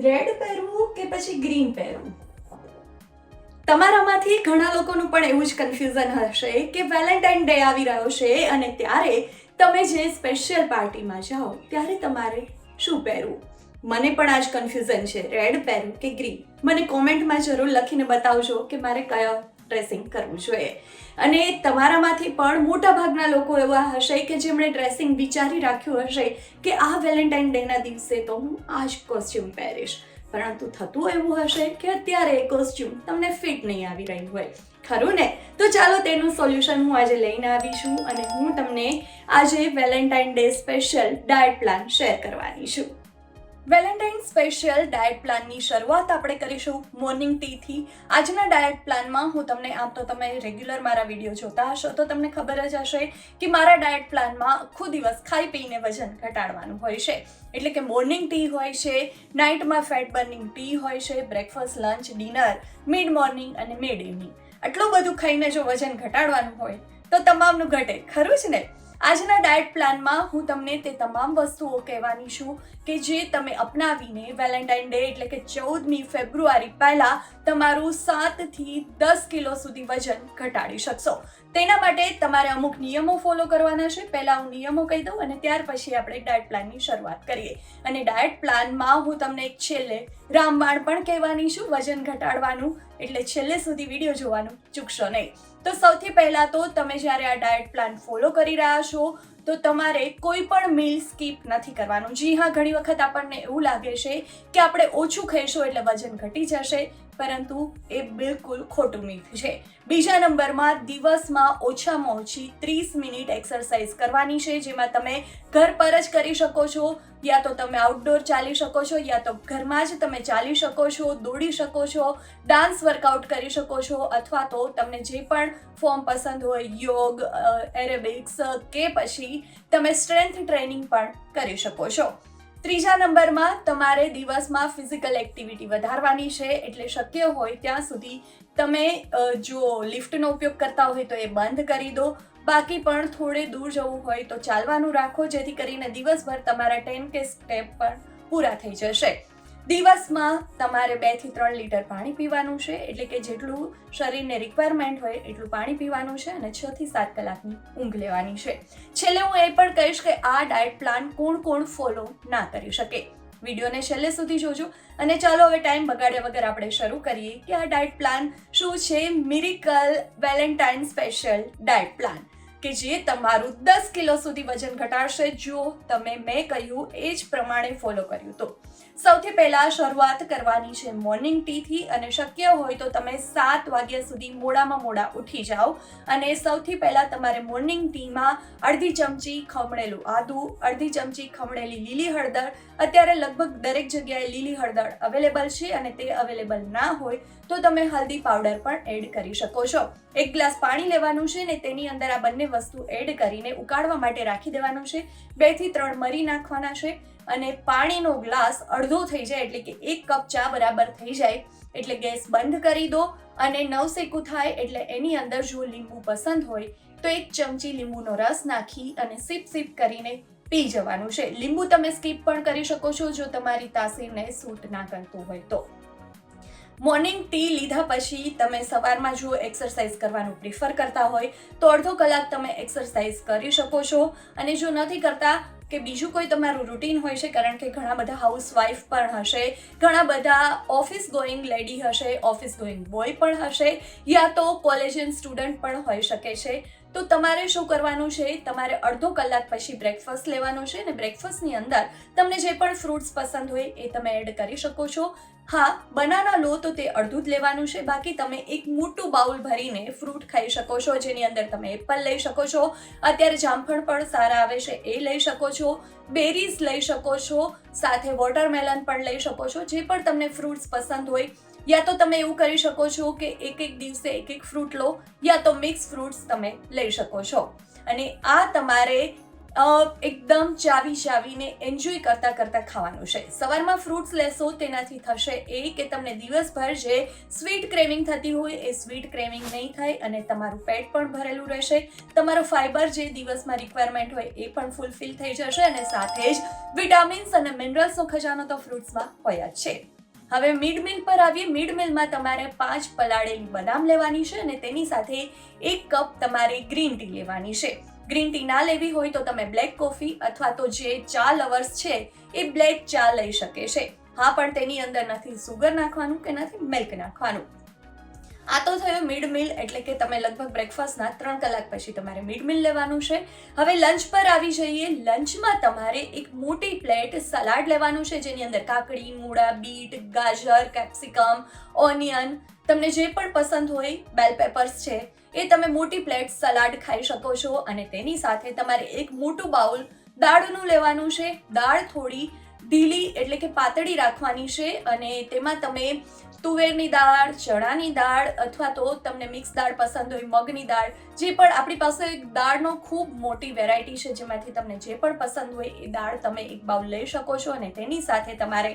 Red પહેરવું કે પછી ગ્રીન પહેરવું? તમારામાંથી ઘણા લોકોનું પણ એવું જ કન્ફ્યુઝન હશે કે વેલેન્ટાઇન ડે આવી રહ્યો છે અને ત્યારે તમે જે સ્પેશિયલ પાર્ટીમાં જાઓ, ત્યારે તમારે શું પહેરવું? મને પણ આ જ કન્ફ્યુઝન છે. રેડ પહેરવું કે ગ્રીન મને કોમેન્ટમાં જરૂર લખીને બતાવજો કે મારે કયો ડ્રેસિંગ કરવું જોઈએ. અને તમારામાંથી પણ મોટા ભાગના લોકો એવા હશે કે જેમણે ડ્રેસિંગ વિચારી રાખ્યું હશે કે આ વેલેન્ટાઇન ડેના દિવસે તો હું આ જ કોસ્ચ્યુમ પહેરીશ. પરંતુ થતું એવું હશે કે અત્યારે એ કોસ્ચ્યુમ તમને ફિટ નહીં આવી રહ્યું હોય. ખરું ને? તો ચાલો તેનું સોલ્યુશન હું આજે લઈને આવી છું અને હું તમને આજે Valentine day special diet plan share કરવાની છું. વેલેન્ટાઇન સ્પેશિયલ ડાયટ પ્લાનની શરૂઆત આપણે કરીશું મોર્નિંગ ટીથી. આજના ડાયટ પ્લાનમાં હું તમને આમ તો તમે રેગ્યુલર મારા વીડિયો જોતા હશો તો તમને ખબર જ હશે કે મારા ડાયટ પ્લાનમાં આખો દિવસ ખાઈ પીને વજન ઘટાડવાનું હોય છે. એટલે કે મોર્નિંગ ટી હોય છે, નાઇટમાં ફેટ બર્નિંગ ટી હોય છે, breakfast, lunch, dinner, mid morning અને મિડ ઇવનિંગ. આટલું બધું ખાઈને જો વજન ઘટાડવાનું હોય તો તમામનું ઘટે, ખરું જ ને? આજના ડાયટ પ્લાનમાં હું તમને તે તમામ વસ્તુઓ કહેવાની છું કે જે તમે અપનાવીને વેલેન્ટાઇન ડે એટલે કે ચૌદમી ફેબ્રુઆરી પહેલાં તમારું સાતથી દસ કિલો સુધી વજન ઘટાડી શકશો. તેના માટે તમારે અમુક નિયમો ફોલો કરવાના છે. પહેલાં હું નિયમો કહી દઉં અને ત્યાર પછી આપણે ડાયટ પ્લાનની શરૂઆત કરીએ. અને ડાયટ પ્લાનમાં હું તમને એક છેલ્લે રામબાણ પણ કહેવાની છું, વજન ઘટાડવાનું. એટલે છેલ્લે સુધી વીડિયો જોવાનું ચૂકશો નહીં. તો સૌથી પહેલાં તો તમે જ્યારે આ ડાયટ પ્લાન ફોલો કરી રહ્યા છો, તો તમારે કોઈ પણ મીલ સ્કીપ નથી કરવાનું. જી હા, ઘણી વખત આપણને એવું લાગે છે કે આપણે ઓછું ખાઈશું એટલે વજન ઘટી જશે. પરંતુ એ બિલકુલ ખોટું મિથ છે. બીજા નંબરમાં દિવસમાં ઓછામાં ઓછી ત્રીસ મિનિટ એક્સરસાઇઝ કરવાની છે, જેમાં તમે ઘર પર જ કરી શકો છો, યા તો તમે આઉટડોર ચાલી શકો છો, યા તો ઘરમાં જ તમે ચાલી શકો છો, દોડી શકો છો ડાન્સ વર્કઆઉટ કરી શકો છો, અથવા તો તમને જે પણ ફોર્મ પસંદ હોય, યોગ એરેબિક્સ કે પછી તમે સ્ટ્રેન્થ ટ્રેનિંગ પણ કરી શકો છો. ત્રીજા નંબરમાં તમારે દિવસમાં ફિઝિકલ એક્ટિવિટી વધારવાની છે, એટલે શક્ય હોય ત્યાં સુધી તમે જો લિફ્ટનો ઉપયોગ કરતા હોય તો એ બંધ કરી દો. બાકી પણ થોડે દૂર જવું હોય તો ચાલવાનું રાખો, જેથી કરીને દિવસભર તમારા ટેન કે સ્ટેપ પણ પૂરા થઈ જશે. દિવસમાં તમારે બેથી ત્રણ લીટર પાણી પીવાનું છે, એટલે કે જેટલું શરીરને રિક્વાયરમેન્ટ હોય એટલું પાણી પીવાનું છે અને છ થી સાત કલાકની ઊંઘ લેવાની છે. છેલ્લે હું એ પણ કહીશ કે આ ડાયટ પ્લાન કોણ કોણ ફોલો ના કરી શકે. વિડીયોને છેલ્લે સુધી જોજો. અને ચાલો હવે ટાઈમ બગાડ્યા વગર આપણે શરૂ કરીએ કે આ ડાયટ પ્લાન શું છે? Miracle Valentine special diet plan કે જે તમારું દસ કિલો સુધી વજન ઘટાડશે જો તમે મેં કહ્યું એ જ પ્રમાણે ફોલો કર્યું. તો સૌથી પહેલા શરૂઆત કરવાની છે મોર્નિંગ ટીથી અને શક્ય હોય તો તમે સાત વાગ્યા સુધી મોડામાં મોડા ઉઠી જાઓ અને સૌથી પહેલાં તમારે મોર્નિંગ ટીમાં અડધી ચમચી ખમણેલું આદુ, અડધી ચમચી ખમણેલી લીલી હળદર, અત્યારે લગભગ દરેક જગ્યાએ લીલી હળદર અવેલેબલ છે અને તે અવેલેબલ ના હોય તો તમે હલ્દી પાવડર પણ એડ કરી શકો છો. એક ગ્લાસ પાણી લેવાનું છે ને તેની અંદર આ બંને વસ્તુ એડ કરીને ઉકાળવા માટે રાખી દેવાનું છે. બેથી ત્રણ મરી નાખવાના છે અને પાણીનો ગ્લાસ અડધો થઈ જાય એટલે કે એક કપ ચા બરાબર થઈ જાય. એટલે ગેસ બંધ કરી દો અને નવસેકું થાય એટલે એની અંદર જો લીંબુ પસંદ હોય તો એક ચમચી લીંબુનો રસ નાખી અને સીપ સીપ કરીને પી જવાનું છે. લીંબુ તમે સ્કીપ પણ કરી શકો છો જો તમારી તાસીરને સૂટ ના કરતું હોય તો. મોર્નિંગ ટી લીધા પછી તમે સવારમાં જો એક્સરસાઇઝ કરવાનું પ્રિફર કરતા હોય, તો અડધો કલાક તમે એક્સરસાઇઝ કરી શકો છો. અને જો નથી કરતા કે બીજું કોઈ તમારું રૂટીન હોય છે, કારણ કે ઘણા બધા હાઉસવાઈફ પણ હશે, ઘણા બધા ઓફિસ ગોઈંગ લેડી હશે ઓફિસ ગોઈંગ બોય પણ હશે, યા તો કોલેજિયન સ્ટુડન્ટ પણ હોઈ શકે છે. તો તમારે શું કરવાનું છે? તમારે અડધો કલાક પછી બ્રેકફાસ્ટ લેવાનું છે અને બ્રેકફાસ્ટની અંદર તમને જે પણ ફ્રૂટ્સ પસંદ હોય એ તમે એડ કરી શકો છો. હા, બનાના લો તો તે અડધું જ લેવાનું છે. બાકી તમે એક મોટું બાઉલ ભરીને ફ્રૂટ ખાઈ શકો છો, જેની અંદર તમે એપલ લઈ શકો છો. અત્યારે જામફળ પણ સારા આવે છે, એ લઈ શકો છો. બેરીઝ લઈ શકો છો, સાથે વોટરમેલન પણ લઈ શકો છો, જે પણ તમને ફ્રૂટ્સ પસંદ હોય. યા તો તમે એવું કરી શકો છો કે એક એક દિવસે એક એક ફ્રૂટ લો, યા તો મિક્સ ફ્રૂટ્સ તમે લઈ શકો છો. અને આ તમારે એકદમ ચાવી ચાવીને એન્જોય કરતા કરતા ખાવાનું છે. સવારમાં ફ્રૂટ્સ લેશો, તેનાથી થશે એ કે તમને દિવસભર જે સ્વીટ ક્રેવિંગ થતી હોય એ સ્વીટ ક્રેવિંગ નહીં થાય અને તમારું પેટ પણ ભરેલું રહેશે. તમારો ફાઇબર જે દિવસમાં રિક્વાયરમેન્ટ હોય એ પણ ફૂલફિલ થઈ જશે અને સાથે જ વિટામિન્સ અને મિનરલ્સનો ખજાનો તો ફ્રૂટ્સમાં હોય જ છે. હવે મિડ મિલ પર આવીએ. મિડ મિલમાં તમારે પાંચ પલાળેલી બદામ લેવાની છે અને તેની સાથે એક કપ તમારે ગ્રીન ટી લેવાની છે. ગ્રીન ટી ના લેવી હોય તો તમે બ્લેક કોફી અથવા તો જે ચા લવર્સ છે, એ બ્લેક ચા લઈ શકે છે. હા, પણ તેની અંદર નથી સુગર નાખવાનું કે નથી મિલ્ક નાખવાનું? આ તો થયો મિડ મિલ એટલે કે તમે લગભગ બ્રેકફાસ્ટના ત્રણ કલાક પછી તમારે મિડ મિલ લેવાનું છે. હવે લંચ પર આવી જઈએ. લંચમાં તમારે એક મોટી પ્લેટ સલાડ લેવાનું છે, જેની અંદર કાકડી, મૂળા, બીટ, ગાજર, કેપ્સિકમ, ઓનિયન, તમને જે પણ પસંદ હોય, બેલ પેપર્સ છે એ તમે મોટી પ્લેટ સલાડ ખાઈ શકો છો અને તેની સાથે તમારે એક મોટું બાઉલ દાળનું લેવાનું છે. દાળ થોડી ઢીલી એટલે કે પાતળી રાખવાની છે અને તેમાં તમે તુવેરની દાળ, ચણાની દાળ અથવા તો તમને મિક્સ દાળ પસંદ હોય મગની દાળ, જે પણ આપણી પાસે દાળનો ખૂબ મોટી વેરાયટી છે જેમાંથી તમને જે પણ પસંદ હોય એ દાળ તમે એક બાઉલ લઈ શકો છો અને તેની સાથે તમારે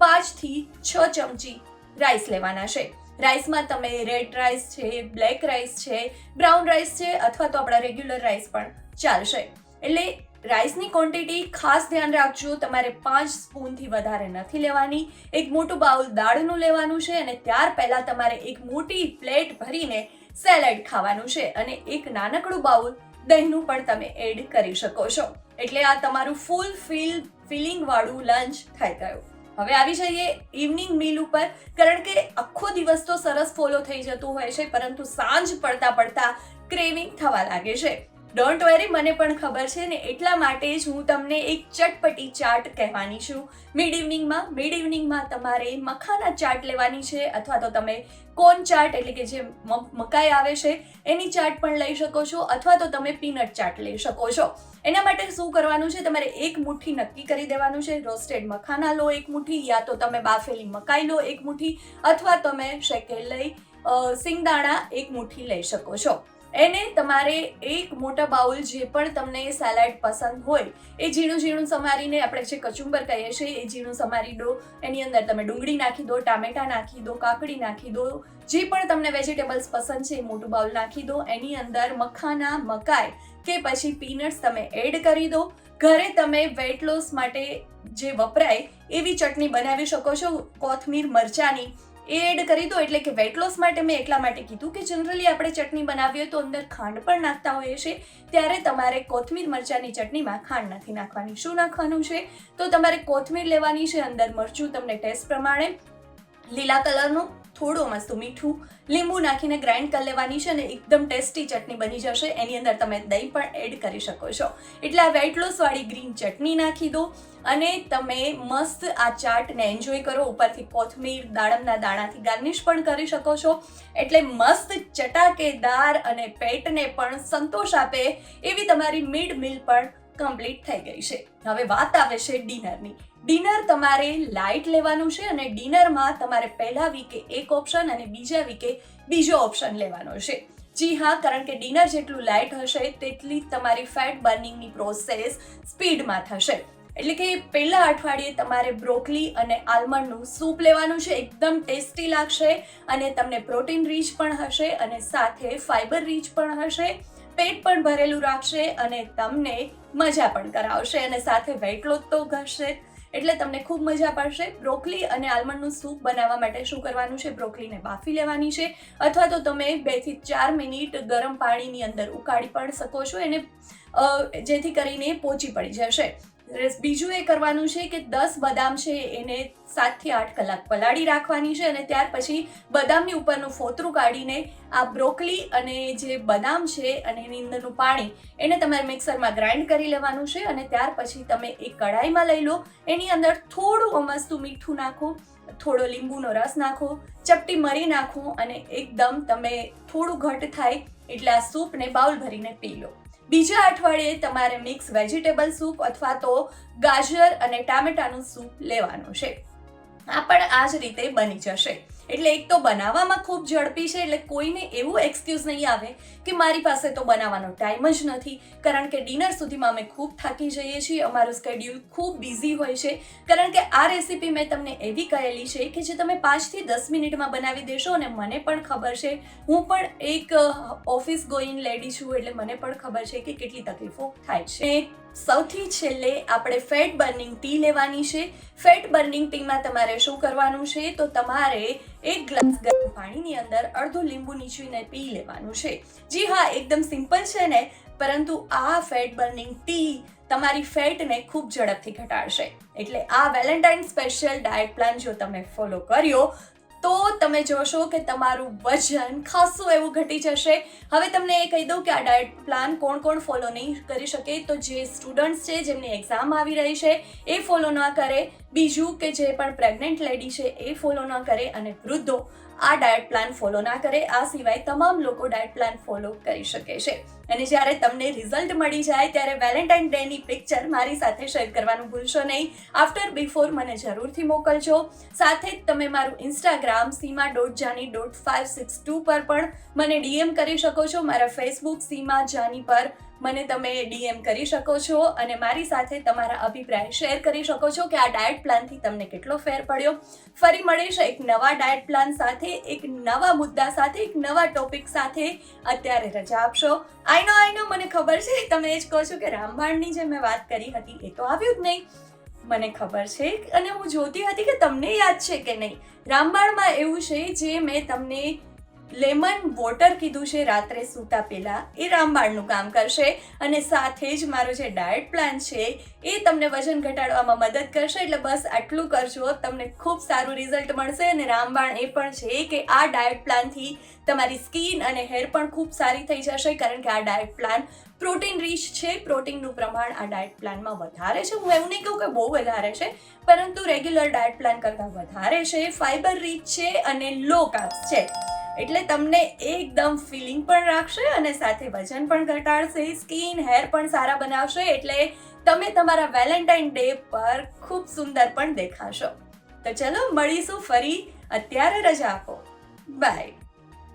પાંચથી છ ચમચી રાઈસ લેવાના છે. રાઈસમાં તમે રેડ રાઈસ છે, બ્લેક રાઈસ છે, બ્રાઉન રાઈસ છે અથવા તો આપણા રેગ્યુલર રાઈસ પણ ચાલશે. એટલે રાઈસની ક્વોન્ટિટી ખાસ ધ્યાન રાખજો, તમારે પાંચ સ્પૂનથી વધારે નથી લેવાની. એક મોટું બાઉલ દાળનું લેવાનું છે અને ત્યાર પહેલાં તમારે એક મોટી પ્લેટ ભરીને સેલેડ ખાવાનું છે અને એક નાનકડું બાઉલ દહીંનું પણ તમે એડ કરી શકો છો. એટલે આ તમારું ફૂલ ફિલ ફિલિંગવાળું લંચ થઈ ગયું. હવે આવી જઈએ ઇવનિંગ મીલ ઉપર, કારણ કે આખો દિવસ તો સરસ ફોલો થઈ જતું હોય છે, પરંતુ સાંજ પડતા પડતા ક્રેવિંગ થવા લાગે છે. ડોન્ટ વેરી મને પણ ખબર છે ને એટલા માટે જ હું તમને એક ચટપટી ચાટ કહેવાની છું. મિડ ઇવનિંગમાં મિડ ઇવનિંગમાં તમારે મખાના ચાટ લેવાની છે અથવા તો તમે કોન ચાટ એટલે કે જે મકાઈ આવે છે, એની ચાટ પણ લઈ શકો છો અથવા તો તમે પીનટ ચાટ લઈ શકો છો. એના માટે શું કરવાનું છે? તમારે એક મુઠ્ઠી નક્કી કરી દેવાનું છે. રોસ્ટેડ મખાના લો એક મુઠ્ઠી યા તો તમે બાફેલી મકાઈ લો એક મુઠ્ઠી અથવા તમે શેકેલ લઈ સિંગદાણા એક મુઠ્ઠી લઈ શકો છો. એને તમારે એક મોટા બાઉલ જે પણ તમને સેલેડ પસંદ હોય, એ ઝીણું ઝીણું સમારીને આપણે જે કચુંબર કહીએ છીએ, એ ઝીણું સમારી દો. એની અંદર તમે ડુંગળી નાખી દો, ટામેટા નાખી દો, કાકડી નાખી દો, જે પણ તમને વેજીટેબલ્સ પસંદ છે એ મોટું બાઉલ નાખી દો. એની અંદર મખાના, મકાઈ કે પછી પીનટ્સ તમે એડ કરી દો. ઘરે તમે વેટ લોસ માટે જે વપરાય એવી ચટણી બનાવી શકો છો, કોથમીર, મરચાની. એ એડ કરી દો એટલે કે વેટ લોસ માટે મેં એટલા માટે કીધું કે જનરલી આપણે ચટણી બનાવીએ તો અંદર ખાંડ પણ નાખતા હોઈએ છીએ. ત્યારે તમારે કોથમીર મરચાંની ચટણીમાં ખાંડ નથી નાખવાની. શું નાખવાનું છે? તો તમારે કોથમીર લેવાની છે અંદર મરચું તમને ટેસ્ટ પ્રમાણે, લીલા કલરનું થોડું મસ્ત મીઠું લીંબુ નાખીને ગ્રાઇન્ડ કરી લેવાની છે અને એકદમ ટેસ્ટી ચટણી બની જશે. એની અંદર તમે દહીં પણ એડ કરી શકો છો. એટલે આ વેટ લોસવાળી ગ્રીન ચટણી નાખી દો અને તમે મસ્ત આ ચાટને એન્જોય કરો. ઉપરથી કોથમીર, દાડમના દાણાથી ગાર્નિશ પણ કરી શકો છો. એટલે મસ્ત ચટાકેદાર અને પેટને પણ સંતોષ આપે એવી તમારી મિડ મિલ પણ કમ્પ્લીટ થઈ ગઈ છે. હવે વાત આવે છે ડિનરની ડિનર તમારે લાઇટ લેવાનું છે અને ડિનરમાં તમારે પહેલા વીકે એક ઓપ્શન અને બીજા વીકે બીજો ઓપ્શન લેવાનો છે. જી હા, કારણ કે ડિનર જેટલું લાઇટ હશે, તેટલી તમારી ફેટ બર્નિંગની પ્રોસેસ સ્પીડમાં થશે. એટલે કે પહેલા અઠવાડિયે તમારે બ્રોકલી અને આલમંડનું સૂપ લેવાનું છે, એકદમ ટેસ્ટી લાગશે અને તમને પ્રોટીન રીચ પણ હશે અને સાથે ફાઇબર રીચ પણ હશે. પેટ પણ ભરેલું રાખશે અને તમને મજા પણ કરાવશે અને સાથે વેટ લોસ તો ઘટશે એટલે તમને ખૂબ મજા પડશે. બ્રોકલી અને આલમંડનું સૂપ બનાવવા માટે શું કરવાનું છે? બ્રોકલીને બાફી લેવાની છે. અથવા તો તમે બેથી ચાર મિનિટ ગરમ પાણીની અંદર ઉકાળી પણ શકો છો. એને જેથી કરીને પહોંચી પડી જશે. બીજું એ કરવાનું છે કે દસ બદામ છે એને સાતથી આઠ કલાક પલાળી રાખવાની છે અને ત્યાર પછી બદામની ઉપરનું ફોતરું કાઢીને આ બ્રોકલી અને જે બદામ છે અને એની અંદરનું પાણી એને તમારે મિક્સરમાં ગ્રાઇન્ડ કરી લેવાનું છે અને ત્યાર પછી તમે એક કઢાઈમાં લઈ લો. એની અંદર થોડું અમસ્તું મીઠું નાખો, થોડો લીંબુનો રસ નાખો, ચપટી મરી નાખો અને એકદમ તમે થોડું ઘટ થાય એટલે આ સૂપને બાઉલ ભરીને પી લો. બીજા અઠવાડિયે તમારે મિક્સ વેજીટેબલ સૂપ અથવા તો ગાજર અને ટામેટાનું સૂપ લેવાનું છે. આ પણ આ જ રીતે બની જશે. એટલે એક તો બનાવવામાં ખૂબ ઝડપી છે, એટલે કોઈને એવું એક્સક્યુઝ નહીં આવે કે મારી પાસે તો બનાવવાનો ટાઈમ જ નથી. કારણ કે ડિનર સુધીમાં અમે ખૂબ થાકી જઈએ છીએ, અમારું સ્કેડ્યુલ ખૂબ બિઝી હોય છે. કારણ કે આ રેસીપી મેં તમને એવી કહેલી છે કે જે તમે પાંચથી દસ મિનિટમાં બનાવી દેશો અને મને પણ ખબર છે. હું પણ એક ઓફિસ ગોઈંગ લેડી છું, એટલે મને પણ ખબર છે કે કેટલી તકલીફો થાય છે. સૌથી છેલ્લે આપણે ફેટ બર્નિંગ ટી લેવાની છે. ફેટ બર્નિંગ ટીમાં તમારે શું કરવાનું છે? તો તમારે એક ગ્લાસ ગરમ પાણીની અંદર અડધું લીંબુ નીચવીને પી લેવાનું છે. જી હા, એકદમ સિમ્પલ છે ને, પરંતુ આ ફેટ બર્નિંગ ટી તમારી ફેટને ખૂબ ઝડપથી ઘટાડશે. એટલે આ વેલેન્ટાઇન સ્પેશિયલ ડાયટ પ્લાન જો તમે ફોલો કર્યો તો તમે જોશો કે તમારું વજન ખાસું એવું ઘટી જશે. હવે તમને એ કહી દઉં કે આ ડાયટ પ્લાન કોણ કોણ ફોલો નહીં કરી શકે, તો જે સ્ટુડન્ટ્સ છે, જેમની એક્ઝામ આવી રહી છે, એ ફોલો ન કરે. બીજું કે જે પણ પ્રેગ્નન્ટ લેડી છે, એ ફોલો ન કરે અને વૃદ્ધો આ ડાયટ પ્લાન ફોલો ના કરે, આ સિવાય તમામ લોકો ડાયટ પ્લાન ફોલો કરી શકે છે. અને જ્યારે તમને રિઝલ્ટ મળી જાય, ત્યારે વેલેન્ટાઇન ડેની પિક્ચર મારી સાથે શેર કરવાનું ભૂલશો નહીં. આફ્ટર બિફોર મને જરૂરથી મોકલજો. સાથે જ તમે મારું Instagram Seema dot Jani dot five six two પર પણ મને ડીએમ કરી શકો છો. મારા ફેસબુક સીમા જાની પર. મને તમે ડીએમ કરી શકો છો અને મારી સાથે તમારા અભિપ્રાય શેર કરી શકો છો કે આ ડાયટ પ્લાનથી તમને કેટલો ફેર પડ્યો. ફરી મળીશ એક નવા ડાયટ પ્લાન સાથે, એક નવા મુદ્દા સાથે, એક નવા ટોપિક સાથે. અત્યારે રજા આપશો. આઈ નો આઈ નો મને ખબર છે. તમે એ જ કહો છો કે રામબાણની જે મેં વાત કરી હતી, એ તો આવ્યું જ નહીં. મને ખબર છે અને હું જોતી હતી કે તમને યાદ છે કે નહીં. રામબાણમાં એવું છે જે મેં તમને લેમન વોટર કીધું છે, રાત્રે સૂતા પહેલાં એ રામબાણનું કામ કરશે અને સાથે જ મારો જે ડાયટ પ્લાન છે એ તમને વજન ઘટાડવામાં મદદ કરશે. એટલે બસ આટલું કરજો, તમને ખૂબ સારું રિઝલ્ટ મળશે અને રામબાણ એ પણ છે કે આ ડાયટ પ્લાનથી તમારી સ્કિન અને હેર પણ ખૂબ સારી થઈ જશે, કારણ કે આ ડાયટ પ્લાન પ્રોટીન રીચ છે. પ્રોટીનનું પ્રમાણ આ ડાયટ પ્લાનમાં વધારે છે. હું એવું નહીં કહું કે બહુ વધારે છે, પરંતુ રેગ્યુલર ડાયટ પ્લાન કરતાં વધારે છે. ફાઇબર રીચ છે અને લો કાર્બ્સ છે. એટલે તમને એકદમ ફિલિંગ પણ રાખશે અને સાથે વજન પણ ઘટાડશે સ્કિન હેર પણ સારા બનાવશે, એટલે તમે તમારા વેલેન્ટાઇન ડે પર ખૂબ સુંદર પણ દેખાશો. તો ચલો મળીશું ફરી. અત્યારે રજા આપો. બાય